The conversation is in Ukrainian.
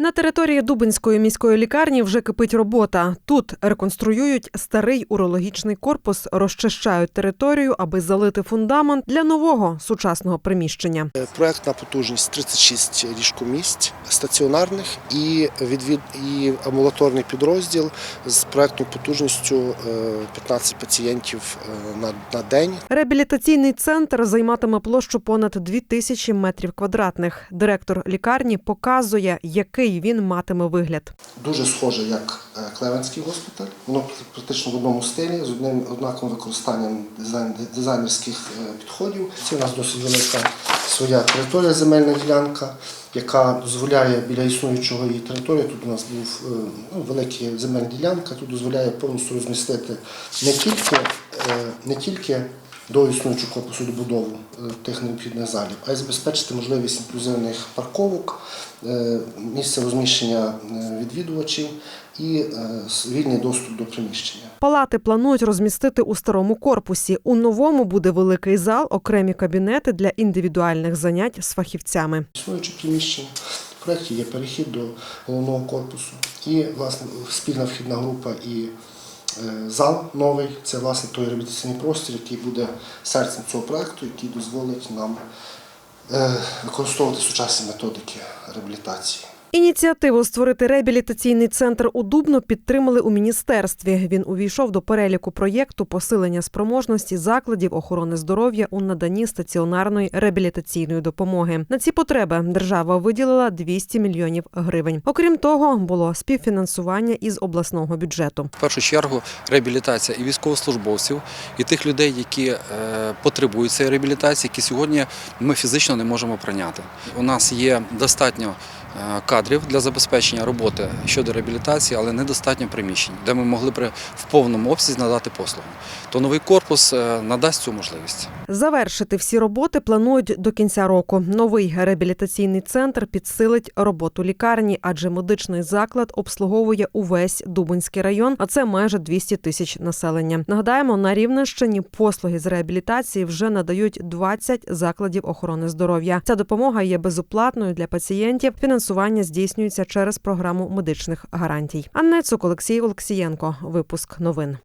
На території Дубинської міської лікарні вже кипить робота. Тут реконструюють старий урологічний корпус, розчищають територію, аби залити фундамент для нового сучасного приміщення. Е, Проектна потужність 36 ліжкомісць стаціонарних і відвід і амбулаторний підрозділ з проектною потужністю е, 15 пацієнтів е, на, на день. Реабілітаційний центр займатиме площу понад 2 тисячі метрів квадратних. Директор лікарні показує, який він матиме вигляд. Дуже схоже, як е, Клевенський госпіталь. Воно практично в одному стилі з одним однаковим використанням дизайн, дизайнерських е, підходів. Це у нас досить велика своя територія, земельна ділянка, яка дозволяє біля існуючого її території. Тут у нас був е, ну, велика земельна ділянка, тут дозволяє повністю розмістити не тільки, не тільки до існуючого корпусу добудову е, тих необхідних залів, а й забезпечити можливість інклюзивних парковок, е, місце розміщення е, відвідувачів і вільний доступ до приміщення. Палати планують розмістити у старому корпусі. У новому буде великий зал, окремі кабінети для індивідуальних занять з фахівцями. Існуюче приміщення. В проєкті є перехід до головного корпусу і власне спільна вхідна група і зал новий. Це власне той реабілітаційний простір, який буде серцем цього проєкту, який дозволить нам е, використовувати сучасні методики реабілітації. Ініціативу створити реабілітаційний центр у Дубно підтримали у міністерстві. Він увійшов до переліку проєкту посилення спроможності закладів охорони здоров'я у наданні стаціонарної реабілітаційної допомоги. На ці потреби держава виділила 200 мільйонів гривень. Окрім того, було співфінансування із обласного бюджету. В першу чергу реабілітація і військовослужбовців, і тих людей, які е, потребують цієї реабілітації, які сьогодні ми фізично не можемо прийняти. У нас є достатньо кадрів для забезпечення роботи щодо реабілітації, але недостатньо приміщень, де ми могли б в повному обсязі надати послугу. То новий корпус е, надасть цю можливість. Завершити всі роботи планують до кінця року. Новий реабілітаційний центр підсилить роботу лікарні, адже медичний заклад обслуговує увесь Дубинський район, а це майже 200 тисяч населення. Нагадаємо, на Рівненщині послуги з реабілітації вже надають 20 закладів охорони здоров'я. Ця допомога є безоплатною для пацієнтів. Фінансування здійснюється через програму медичних гарантій. Анна Цук, Олексій Олексієнко. Випуск новин.